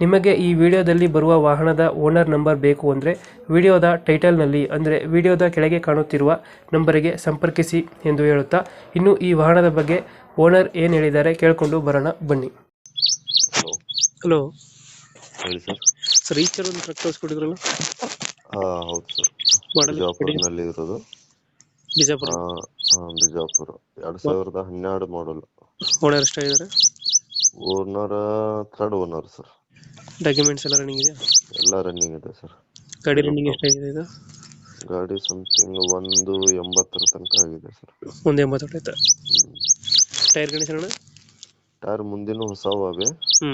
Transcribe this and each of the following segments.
ನಿಮಗೆ ಈ ವಿಡಿಯೋದಲ್ಲಿ ಬರುವ ವಾಹನದ ಓನರ್ ನಂಬರ್ ಬೇಕು ಅಂದರೆ ವಿಡಿಯೋದ ಟೈಟಲ್ನಲ್ಲಿ ಅಂದರೆ ವಿಡಿಯೋದ ಕೆಳಗೆ ಕಾಣುತ್ತಿರುವ ನಂಬರಿಗೆ ಸಂಪರ್ಕಿಸಿ ಎಂದು ಹೇಳುತ್ತಾ ಇನ್ನು ಈ ವಾಹನದ ಬಗ್ಗೆ ಓನರ್ ಏನು ಹೇಳಿದ್ದಾರೆ ಕೇಳಿಕೊಂಡು ಬರೋಣ ಬನ್ನಿ. ಹಲೋ. ಹಲೋ ಹೇಳಿ ಸರ್. ಸರ್ ಈ ಥರ ಒಂದು ಟ್ರಕ್ ಕಳಿಸ್ಕೊಟ್ಟಿದ್ರಲ್ಲ ಹಾ ಹೌದು ಸರ್. ಮಾಡಲ್ ಬಿಜಾಪುರ್ನಲ್ಲಿ ಇರೋದು ಬಿಜಾಪುರ. ಆ, ಆ, ಬಿಜಾಪುರ. ಎರಡ್ ಸಾವಿರದ ಹನ್ನೆರಡು model owner ಎಷ್ಟಾಗಿದ್ದಾರೆ? Owner third owner sir. Documents ಎಲ್ಲ ರನ್ನಿಂಗ್ ಇದೆಯಾ? ಎಲ್ಲ ರನ್ನಿಂಗ್ ಇದೆ ಸರ್ ಗಾಡಿ ರನ್ನಿಂಗ್ ಎಷ್ಟಾಗಿದೆ ಇದು? ಗಾಡಿ ಸಮಥಿಂಗ್ ಒಂದು ಎಂಬತ್ತರ ತನಕ ಆಗಿದೆ ಸರ್ ಒಂದು ಎಂಬತ್ತು ಆಯ್ತಾ? ಟೈರ್ ಕಂಡೀಷನ್ ಅಣ್ಣ? ಟೈರ್ ಮುಂದಿನ ಹೊಸವೇ ಹ್ಞೂ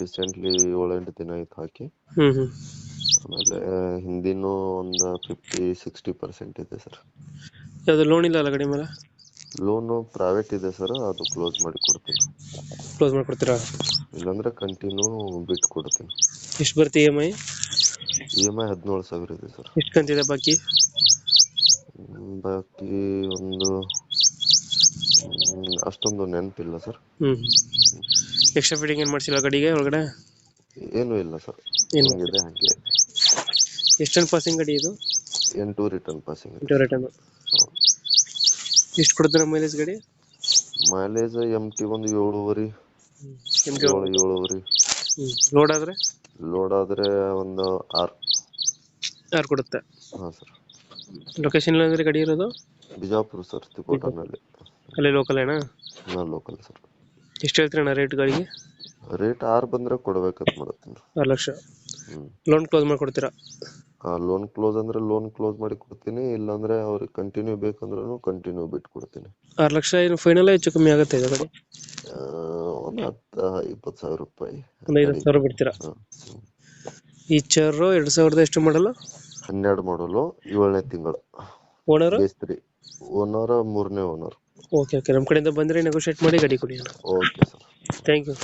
ರೀಸೆಂಟ್ಲಿ ಏಳೆಂಟು ದಿನ ಆಯ್ತು ಹಾಕಿ. ಹ್ಞೂ ಹ್ಞೂ ಆಮೇಲೆ ಹಿಂದಿನೂ ಒಂದು ಫಿಫ್ಟಿ ಸಿಕ್ಸ್ಟಿ ಪರ್ಸೆಂಟ್ ಇದೆ ಸರ್ ಯಾವುದು ಲೋನ್ ಇಲ್ಲ ಅಲ್ಲ ಗಾಡಿ ಮೇಲೆ? ಲೋನು ಪ್ರೈವೇಟ್ ಇದೆ ಸರ್ ಅದು ಕ್ಲೋಸ್ ಮಾಡಿ ಕೊಡ್ತೀನಿ. ಕ್ಲೋಸ್ ಮಾಡಿಕೊಡ್ತೀರಾ ಇಲ್ಲಾಂದ್ರೆ ಕಂಟಿನ್ಯೂ ಬಿಟ್ಟು ಕೊಡ್ತೀನಿ. ಎಷ್ಟು ಬರುತ್ತೆ E M I E M I ಹದಿನೇಳು ಸಾವಿರ ಇದೆ ಸರ್ ಎಷ್ಟು ಕಂತಿದೆ ಬಾಕಿ? ಬಾಕಿ ಒಂದು ಹ್ಮ್, ಅಷ್ಟೊಂದು ನೆನಪಿಲ್ಲ ಸರ್ ಹ್ಞೂ ಎಕ್ಸ್ಟ್ರಾ ಫಿಟ್ಟಿಂಗ್ ಏನು ಮಾಡಿಸಿಲ್ಲ ಗಾಡಿಗೆ ಒಳಗಡೆ? ಏನೂ ಇಲ್ಲ ಸರ್ ಏನು? ಹೆಂಗಿದೆ ಹಾಗೆ. ಎಷ್ಟು ಟನ್ ಪಾಸಿಂಗ್ ಗಾಡಿ ಇದು? ಎಂಟು ರಿಟರ್ನ್ ಪಾಸಿಂಗ್ ಎಂಟು ರಿಟರ್ನ್ ಎಷ್ಟು ಕೊಡ್ತಾರೆ ಮೈಲೇಜ್ ಗಾಡಿ? ಮೈಲೇಜ್ ಎಂ ಟಿ ಒಂದು ಏಳುವರಿ ಏಳು ಏಳುವರಿ. ಲೋಡ್ ಆದ್ರೆ? ಲೋಡ್ ಆದ್ರೆ ಒಂದು ಆರ್. ಆರ್ ಕೊಡುತ್ತೆ. ಹಾಂ ಸರ್. ಲೊಕೇಶನ್ ಅಂದ್ರೆ ಗಾಡಿ ಇರೋದು? ಬಿಜಾಪುರ ಸರ್ ತಿಕೋಟನಲ್ಲಿ ಅಲ್ಲಿ ಲೋಕಲ್ ಏನಾ? ನಾ ಲೋಕಲ್ ಸರ್. ಎಷ್ಟು ಹೇಳ್ತೀರಣ್ಣ ರೇಟ್ ಗಾಡಿಗೆ? ರೇಟ್ ಆರ್ ಬಂದ್ರೆ ಕೊಡ್ಬೇಕಂತ ಮಾಡತ್ತೀನಿ. ಆರು ಲಕ್ಷ. ಲೋನ್ ಕ್ಲೋಸ್ ಮಾಡಿಕೊಡ್ತೀರಾ? ಲೋನ್ ಕ್ಲೋಸ್ ಅಂದ್ರೆ ಲೋನ್ ಕ್ಲೋಸ್ ಮಾಡಿ ಕೊಡ್ತೀನಿ ಇಲ್ಲಾಂದ್ರೆ ಅವ್ರಿಗೆ ಕಂಟಿನ್ಯೂ ಬೇಕಂದ್ರೂ ಕಂಟಿನ್ಯೂ ಬಿಟ್ಟು ಕೊಡ್ತೀನಿ ಆರು ಲಕ್ಷ ಏನು ಫೈನಲ್ ಹೆಚ್ಚು ಕಮ್ಮಿ ಆಗುತ್ತೆ ಇದು ಗಾಡಿ? ಒಂದು ಹತ್ತು ಇಪ್ಪತ್ತು ಸಾವಿರ ರೂಪಾಯಿ. ಒಂದು ಸಾವಿರ ಬಿಡ್ತೀರಾ. ಈ ಚರ್ರು ಎರಡು ಸಾವಿರದ ಎಷ್ಟು ಮಾಡಲ್ಲ ಹನ್ನೆರಡು ಮಾಡಲು ಏಳನೇ ತಿಂಗಳು. ಓನರ್ ಬೇಸ್ತ್ರಿ ಓನರ್ ಮೂರನೇ ಓನರ್ ಓಕೆ ಓಕೆ ನಮ್ಮ ಕಡೆಯಿಂದ ಬಂದರೆ ನೆಗೋಷಿಯೇಟ್ ಮಾಡಿ ಗಾಡಿ ಕೊಡಿ ಓಕೆ ಸರ್ ಥ್ಯಾಂಕ್ ಯು